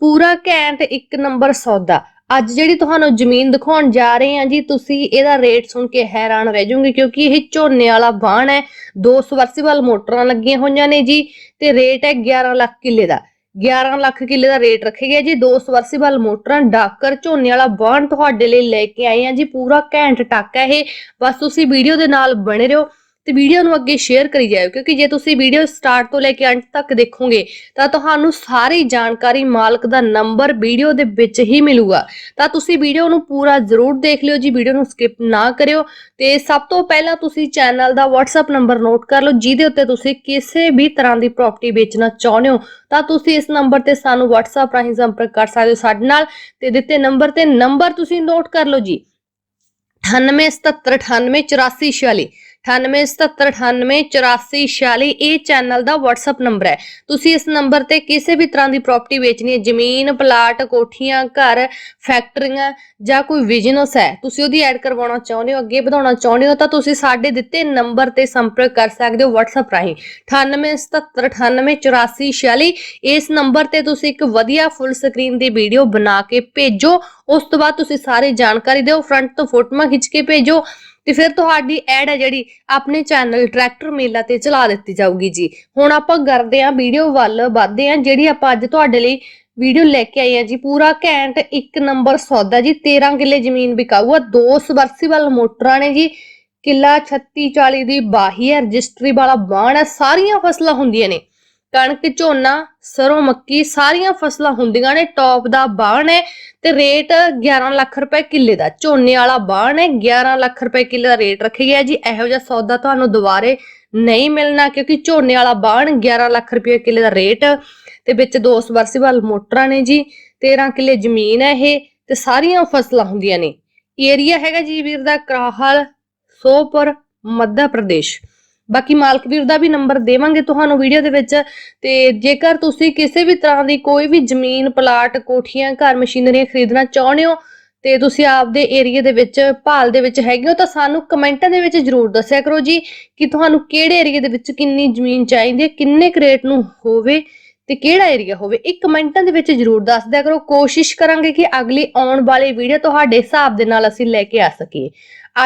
ਪੂਰਾ ਘੈਂਟ ਇੱਕ ਨੰਬਰ ਸੌਦਾ। ਅੱਜ ਜਿਹੜੀ ਤੁਹਾਨੂੰ ਜ਼ਮੀਨ ਦਿਖਾਉਣ ਜਾ ਰਹੇ ਹਾਂ ਜੀ, ਤੁਸੀਂ ਇਹਦਾ ਰੇਟ ਸੁਣ ਕੇ ਹੈਰਾਨ ਰਹਿ ਜਾਓਗੇ ਕਿਉਂਕਿ ਇਹ ਝੋਨੇ ਵਾਲਾ ਬਾਣ ਹੈ। ਦੋ ਸਵਰਸੀਬਲ ਮੋਟਰਾਂ ਲੱਗੀਆਂ ਹੋਈਆਂ ਨੇ ਜੀ ਤੇ ਰੇਟ ਹੈ 11 ਲੱਖ ਕਿੱਲੇ ਦਾ। 11 ਲੱਖ ਕਿੱਲੇ ਦਾ ਰੇਟ ਰੱਖਿਆ ਗਿਆ ਜੀ। ਦੋ ਸਵਰਸੀਬਲ ਮੋਟਰਾਂ ਡਾਕਰ ਝੋਨੇ ਵਾਲਾ ਬਾਣ ਤੁਹਾਡੇ ਲਈ ਲੈ ਕੇ ਆਏ ਹਾਂ ਜੀ। ਪੂਰਾ ਘੈਂਟ ਟੱਕ ਹੈ ਇਹ। ਬਸ ਤੁਸੀਂ ਵੀਡੀਓ ਦੇ ਨਾਲ ਬਣੇ ਰਹੋ। ਤੇ ਵੀਡੀਓ ਨੂੰ ਅੱਗੇ ਸ਼ੇਅਰ ਕਰੀ ਜਾਇਓ, ਕਿਉਂਕਿ ਜੇ ਤੁਸੀਂ ਵੀਡੀਓ ਸਟਾਰਟ ਤੋਂ ਲੈ ਕੇ ਅੰਤ ਤੱਕ ਦੇਖੋਗੇ, ਤਾਂ ਤੁਹਾਨੂੰ ਸਾਰੀ ਜਾਣਕਾਰੀ ਮਾਲਕ ਦਾ ਨੰਬਰ ਵੀਡੀਓ ਦੇ ਵਿੱਚ ਹੀ ਮਿਲੂਗਾ। ਤਾਂ ਤੁਸੀਂ ਵੀਡੀਓ ਨੂੰ ਪੂਰਾ ਜ਼ਰੂਰ ਦੇਖ ਲਿਓ ਜੀ, ਵੀਡੀਓ ਨੂੰ ਸਕਿਪ ਨਾ ਕਰਿਓ। ਤੇ ਸਭ ਤੋਂ ਪਹਿਲਾਂ ਤੁਸੀਂ ਚੈਨਲ ਦਾ WhatsApp ਨੰਬਰ ਨੋਟ ਕਰ ਲਓ, ਜਿਹਦੇ ਉੱਤੇ ਤੁਸੀਂ ਕਿਸੇ ਵੀ ਤਰ੍ਹਾਂ ਦੀ ਪ੍ਰਾਪਰਟੀ ਵੇਚਣਾ ਚਾਹੁੰਦੇ ਹੋ, ਤਾਂ ਤੁਸੀਂ ਇਸ ਨੰਬਰ ਤੇ ਸਾਨੂੰ WhatsApp ਰਾਹੀਂ ਸੰਪਰਕ ਕਰ ਸਕਦੇ ਹੋ ਸਾਡੇ ਨਾਲ। ਤੇ ਦਿੱਤੇ ਨੰਬਰ ਤੇ ਨੰਬਰ ਤੁਸੀਂ ਨੋਟ ਕਰ ਲਓ ਜੀ 9877988446 9877988446 ਇਹ ਚੈਨਲ ਦਾ WhatsApp ਨੰਬਰ ਹੈ। ਤੁਸੀਂ ਇਸ ਨੰਬਰ ਤੇ ਕਿਸੇ ਵੀ ਤਰ੍ਹਾਂ ਦੀ ਪ੍ਰਾਪਰਟੀ ਵੇਚਣੀ ਹੈ, ਜ਼ਮੀਨ ਪਲਾਟ ਕੋਠੀਆਂ, ਘਰ ਫੈਕਟਰੀਆਂ ਜਾਂ ਕੋਈ ਬਿਜ਼ਨਸ ਹੈ, ਤੁਸੀਂ ਉਹਦੀ ਐਡ ਕਰਵਾਉਣਾ ਚਾਹੁੰਦੇ ਹੋ, ਅੱਗੇ ਵਧਾਉਣਾ ਚਾਹੁੰਦੇ ਹੋ, ਤਾਂ ਤੁਸੀਂ ਸਾਡੇ ਦਿੱਤੇ ਨੰਬਰ ਤੇ ਸੰਪਰਕ ਕਰ ਸਕਦੇ ਹੋ WhatsApp ਰਾਹੀਂ। 9877988446 ਇਸ ਨੰਬਰ ਤੇ ਤੁਸੀਂ ਇੱਕ ਵਧੀਆ ਫੁੱਲ ਸਕਰੀਨ ਦੀ ਵੀਡੀਓ ਬਣਾ ਕੇ ਭੇਜੋ, ਉਸ ਤੋਂ ਬਾਅਦ ਤੁਸੀਂ ਸਾਰੇ ਜਾਣਕਾਰੀ ਦਿਓ ਫਰੰਟ ਤੋਂ ਫੋਟੋਆਂ ਖਿੱਚ ਕੇ ਭੇਜੋ ਤੇ ਫਿਰ ਤੁਹਾਡੀ ਐਡ ਹੈ ਜਿਹੜੀ ਆਪਣੇ ਚੈਨਲ ਟਰੈਕਟਰ ਮੇਲਾ ਤੇ ਚਲਾ ਦਿੱਤੀ ਜਾਊਗੀ ਜੀ। ਹੁਣ ਆਪਾਂ ਕਰਦੇ ਆਂ ਵੀਡੀਓ ਵੱਲ, ਵਧਦੇ ਆਂ ਜਿਹੜੀ ਆਪਾਂ ਅੱਜ ਤੁਹਾਡੇ ਲਈ ਵੀਡੀਓ ਲੈ ਕੇ ਆਏ ਆ ਜੀ। ਪੂਰਾ ਘੈਂਟ ਇੱਕ ਨੰਬਰ ਸੌਦਾ ਜੀ 13 ਕਿੱਲੇ ਜ਼ਮੀਨ ਵਿਕਾਊ ਆ। ਦੋ ਸਬਰਸੀਬਲ ਮੋਟਰਾਂ ਨੇ ਜੀ, ਕਿੱਲਾ 36 40 ਦੀ ਬਾਹੀ ਹੈ, ਰਜਿਸਟਰੀ ਵਾਲਾ ਬਾਣ ਹੈ, ਸਾਰੀਆਂ ਫਸਲਾਂ ਹੁੰਦੀਆਂ ਨੇ। ਕਣਕ, ਝੋਨਾ, ਸਰੋਂ, ਮੱਕੀ ਸਾਰੀਆਂ ਫਸਲਾਂ ਹੁੰਦੀਆਂ ਨੇ, ਟੌਪ ਦਾ ਬਾਣ ਹੈ ਤੇ ਰੇਟ 11 ਲੱਖ ਰੁਪਏ ਕਿੱਲੇ ਦਾ, ਝੋਨੇ ਵਾਲਾ ਬਾਣ ਹੈ 11 ਲੱਖ ਰੁਪਏ ਕਿੱਲੇ ਦਾ ਰੇਟ ਰੱਖਿਆ ਗਿਆ ਜੀ। ਇਹੋ ਜਿਹਾ ਸੌਦਾ ਤੁਹਾਨੂੰ ਦੁਬਾਰੇ ਨਹੀਂ ਮਿਲਣਾ ਕਿਉਂਕਿ ਝੋਨੇ ਵਾਲਾ ਬਾਣ 11 ਲੱਖ ਰੁਪਏ ਕਿੱਲੇ ਦਾ ਰੇਟ ਤੇ ਵਿੱਚ ਦੋ ਸਬਰਸੀਬਲ ਮੋਟਰਾਂ ਨੇ ਜੀ 13 ਕਿੱਲੇ ਜ਼ਮੀਨ ਹੈ ਇਹ ਤੇ ਸਾਰੀਆਂ ਫਸਲਾਂ ਹੁੰਦੀਆਂ ਨੇ। ਏਰੀਆ ਹੈਗਾ ਜੀ ਵੀਰ ਦਾ ਕਰਾਹਲ ਸੋਪੁਰ ਮੱਧ ਪ੍ਰਦੇਸ਼। ਬਾਕੀ ਮਾਲਕ ਵੀਰ ਦਾ ਵੀ ਨੰਬਰ ਦੇਵਾਂਗੇ ਤੁਹਾਨੂੰ ਵੀਡੀਓ ਦੇ ਵਿੱਚ। ਤੇ ਜੇਕਰ ਤੁਸੀਂ ਕਿਸੇ ਵੀ ਤਰ੍ਹਾਂ ਦੀ ਕੋਈ ਵੀ ਜ਼ਮੀਨ, ਪਲਾਟ, ਕੋਠੀਆਂ, ਘਰ ਮਸ਼ੀਨਰੀਆਂ ਖਰੀਦਣਾ ਚਾਹੁੰਦੇ ਹੋ ਤੇ ਤੁਸੀਂ ਆਪਦੇ ਏਰੀਆ ਦੇ ਵਿੱਚ, ਭਾਲ ਦੇ ਵਿੱਚ ਹੈਗੇ ਹੋ ਤਾਂ ਸਾਨੂੰ ਕਮੈਂਟਾਂ ਦੇ ਵਿੱਚ ਜਰੂਰ ਦੱਸਿਆ ਕਰੋ ਜੀ ਕਿ ਤੁਹਾਨੂੰ ਕਿਹੜੇ ਏਰੀਆ ਦੇ ਵਿੱਚ ਕਿੰਨੀ ਜ਼ਮੀਨ ਚਾਹੀਦੀ ਹੈ, ਕਿੰਨੇ ਕੁ ਰੇਟ ਨੂੰ ਹੋਵੇ। ਤੇ ਕਿਹੜਾ ਏਰੀਆ ਹੋਵੇ ਇਹ ਕਮੈਂਟਾਂ ਦੇ ਵਿੱਚ ਜਰੂਰ ਦੱਸ ਦਿਆ ਕਰੋ। ਕੋਸ਼ਿਸ਼ ਕਰਾਂਗੇ ਕਿ ਅਗਲੀ ਆਉਣ ਵਾਲੀ ਵੀਡੀਓ ਤੁਹਾਡੇ ਹਿਸਾਬ ਦੇ ਨਾਲ ਅਸੀਂ ਲੈ ਕੇ ਆ ਸਕੀਏ।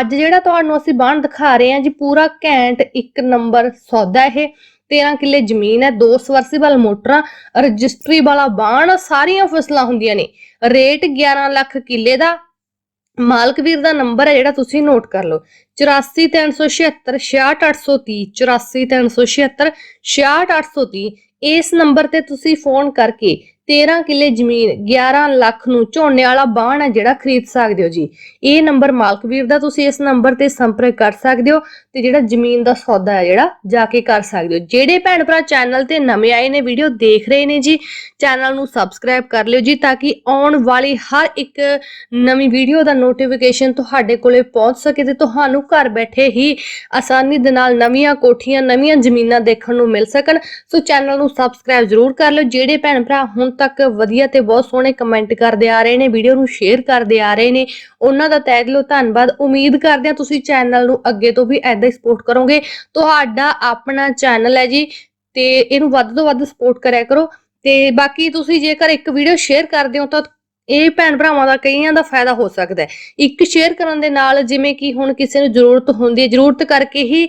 ਅੱਜ ਜਿਹੜਾ ਤੁਹਾਨੂੰ ਅਸੀਂ ਬਾਣ ਦਿਖਾ ਰਹੇ ਹਾਂ ਜੀ, ਪੂਰਾ ਘੈਂਟ ਇੱਕ ਨੰਬਰ ਸੌਦਾ ਇਹ। 13 ਕਿੱਲੇ ਜ਼ਮੀਨ ਹੈ, ਦੋ ਸਵਰਸੀਬਲ ਮੋਟਰਾਂ, ਰਜਿਸਟਰੀ ਵਾਲਾ ਬਾਣ ਸਾਰੀਆਂ ਫਸਲਾਂ ਹੁੰਦੀਆਂ ਨੇ। ਰੇਟ 11 ਲੱਖ ਕਿੱਲੇ ਦਾ। ਮਾਲਕ ਵੀਰ ਦਾ ਨੰਬਰ ਹੈ ਜਿਹੜਾ ਤੁਸੀਂ ਨੋਟ ਕਰ ਲਓ। 843676 66830 843676 66830 ਇਸ ਨੰਬਰ ਤੇ ਤੁਸੀਂ ਫੋਨ ਕਰਕੇ 13 ਕਿੱਲੇ ਜ਼ਮੀਨ 11 ਲੱਖ ਨੂੰ ਝੋਨੇ ਵਾਲਾ ਬਾਣ ਹੈ ਜਿਹੜਾ ਖਰੀਦ ਸਕਦੇ ਹੋ ਜੀ। ਇਹ ਨੰਬਰ ਮਾਲਕ ਵੀਰ ਦਾ, ਤੁਸੀਂ ਇਸ ਨੰਬਰ ਤੇ ਸੰਪਰਕ ਕਰ ਸਕਦੇ ਹੋ ਤੇ ਜਿਹੜਾ ਜ਼ਮੀਨ ਦਾ ਸੌਦਾ ਹੈ ਜਿਹੜਾ ਜਾ ਕੇ ਕਰ ਸਕਦੇ ਹੋ। ਜਿਹੜੇ ਭੈਣ ਭਰਾ ਚੈਨਲ ਤੇ ਨਵੇਂ ਆਏ ਨੇ, ਵੀਡੀਓ ਦੇਖ ਰਹੇ ਨੇ ਜੀ, ਚੈਨਲ ਨੂੰ ਸਬਸਕ੍ਰਾਈਬ ਕਰ ਲਿਓ ਜੀ ਤਾਂ ਕਿ ਆਉਣ ਵਾਲੀ ਹਰ ਇੱਕ ਨਵੀਂ ਵੀਡੀਓ ਦਾ ਨੋਟੀਫਿਕੇਸ਼ਨ ਤੁਹਾਡੇ ਕੋਲੇ ਪਹੁੰਚ ਸਕੇ ਤੇ ਤੁਹਾਨੂੰ ਘਰ ਬੈਠੇ ਹੀ ਆਸਾਨੀ ਦੇ ਨਾਲ ਨਵੀਆਂ ਕੋਠੀਆਂ, ਨਵੀਆਂ ਜ਼ਮੀਨਾਂ ਦੇਖਣ ਨੂੰ ਮਿਲ ਸਕਣ। ਸੋ ਚੈਨਲ ਨੂੰ ਸਬਸਕ੍ਰਾਈਬ ਜ਼ਰੂਰ ਕਰ ਲਿਓ। ਜਿਹੜੇ ਭੈਣ ਭਰਾ ਹੁਣ ਤੱਕ ਵਧੀਆ ਤੇ ਬਹੁਤ ਸੋਹਣੇ ਕਮੈਂਟ ਕਰਦੇ ਆ ਰਹੇ ਨੇ ਵੀਡੀਓ ਨੂੰ ਸ਼ੇਅਰ ਕਰਦੇ ਆ ਰਹੇ ਨੇ। ਉਹਨਾਂ ਦਾ ਤਹਿ ਦਿਲੋਂ ਧੰਨਵਾਦ। ਉਮੀਦ ਕਰਦੇ ਹਾਂ ਤੁਸੀਂ ਚੈਨਲ ਨੂੰ ਅੱਗੇ ਤੋਂ ਵੀ ਐਦਾਂ ਹੀ ਸਪੋਰਟ ਕਰੋਗੇ। ਤੁਹਾਡਾ ਆਪਣਾ ਚੈਨਲ ਹੈ ਜੀ ਤੇ ਇਹਨੂੰ ਵੱਧ ਤੋਂ ਵੱਧ ਸਪੋਰਟ ਕਰਿਆ ਕਰੋ। ਤੇ ਬਾਕੀ ਤੁਸੀਂ ਜੇਕਰ ਇੱਕ ਵੀਡੀਓ ਸ਼ੇਅਰ ਕਰਦੇ ਹੋ ਤਾਂ ਇਹ ਭੈਣ ਭਰਾਵਾਂ ਦਾ ਕਈਆਂ ਦਾ ਫਾਇਦਾ ਹੋ ਸਕਦਾ ਹੈ। ਇੱਕ ਸ਼ੇਅਰ ਕਰਨ ਦੇ ਨਾਲ ਜਿਵੇਂ ਕਿ ਹੁਣ ਕਿਸੇ ਨੂੰ ਜ਼ਰੂਰਤ ਹੁੰਦੀ ਹੈ, ਜ਼ਰੂਰਤ ਕਰਕੇ ਹੀ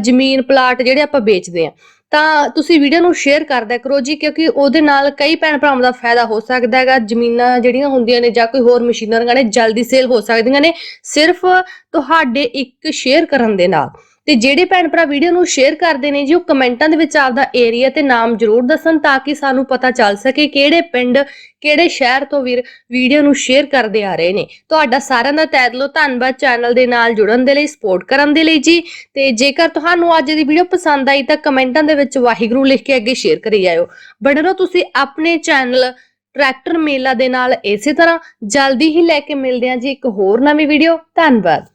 ਜ਼ਮੀਨ ਪਲਾਟ ਜਿਹੜੇ ਆਪਾਂ ਵੇਚਦੇ ਆ ਤਾਂ ਤੁਸੀਂ ਵੀਡੀਓ ਨੂੰ ਸ਼ੇਅਰ ਕਰਦਿਆ ਕਰੋ ਜੀ, ਕਿਉਂਕਿ ਉਹਦੇ ਨਾਲ ਕਈ ਭੈਣ ਭਰਾਵਾਂ ਦਾ ਫਾਇਦਾ ਹੋ ਸਕਦਾ ਹੈਗਾ। ਜ਼ਮੀਨਾਂ ਜਿਹੜੀਆਂ ਹੁੰਦੀਆਂ ਨੇ ਜਾਂ ਕੋਈ ਹੋਰ ਮਸ਼ੀਨਰੀਆਂ ਨੇ, ਜਲਦੀ ਸੇਲ ਹੋ ਸਕਦੀਆਂ ਨੇ। ਸਿਰਫ ਤੁਹਾਡੇ ਇੱਕ ਸ਼ੇਅਰ ਕਰਨ ਦੇ ਨਾਲ। ਤੇ ਜਿਹੜੇ ਭੈਣ ਭਰਾ ਵੀਡੀਓ ਨੂੰ ਸ਼ੇਅਰ ਕਰਦੇ ਨੇ ਜੀ, ਉਹ ਕਮੈਂਟਾਂ ਦੇ ਵਿੱਚ ਆਪਦਾ ਏਰੀਆ ਤੇ ਨਾਮ ਜ਼ਰੂਰ ਦੱਸਣ ਤਾਂ ਕਿ ਸਾਨੂੰ ਪਤਾ ਚੱਲ ਸਕੇ ਕਿਹੜੇ ਪਿੰਡ, ਕਿਹੜੇ ਸ਼ਹਿਰ ਤੋਂ ਵੀਰ ਵੀਡੀਓ ਨੂੰ ਸ਼ੇਅਰ ਕਰਦੇ ਆ ਰਹੇ ਨੇ। ਤੁਹਾਡਾ ਸਾਰਿਆਂ ਦਾ ਤਹਿ ਦਿਲੋਂ ਧੰਨਵਾਦ ਚੈਨਲ ਦੇ ਨਾਲ ਜੁੜਨ ਦੇ ਲਈ ਸਪੋਰਟ ਕਰਨ ਦੇ ਲਈ ਜੀ। ਤੇ ਜੇਕਰ ਤੁਹਾਨੂੰ ਅੱਜ ਦੀ ਵੀਡੀਓ ਪਸੰਦ ਆਈ ਤਾਂ ਕਮੈਂਟਾਂ ਦੇ ਵਿੱਚ ਵਾਹਿਗੁਰੂ ਲਿਖ ਕੇ ਅੱਗੇ ਸ਼ੇਅਰ ਕਰੀ ਜਾਇਓ। ਬਣੇ ਰਹੋ ਤੁਸੀਂ ਆਪਣੇ ਚੈਨਲ ਟਰੈਕਟਰ ਮੇਲਾ ਦੇ ਨਾਲ ਇਸੇ ਤਰ੍ਹਾਂ ਜਲਦੀ ਹੀ ਲੈ ਕੇ ਮਿਲਦੇ ਹਾਂ ਜੀ ਇੱਕ ਹੋਰ ਨਵੀਂ ਵੀਡੀਓ। ਧੰਨਵਾਦ।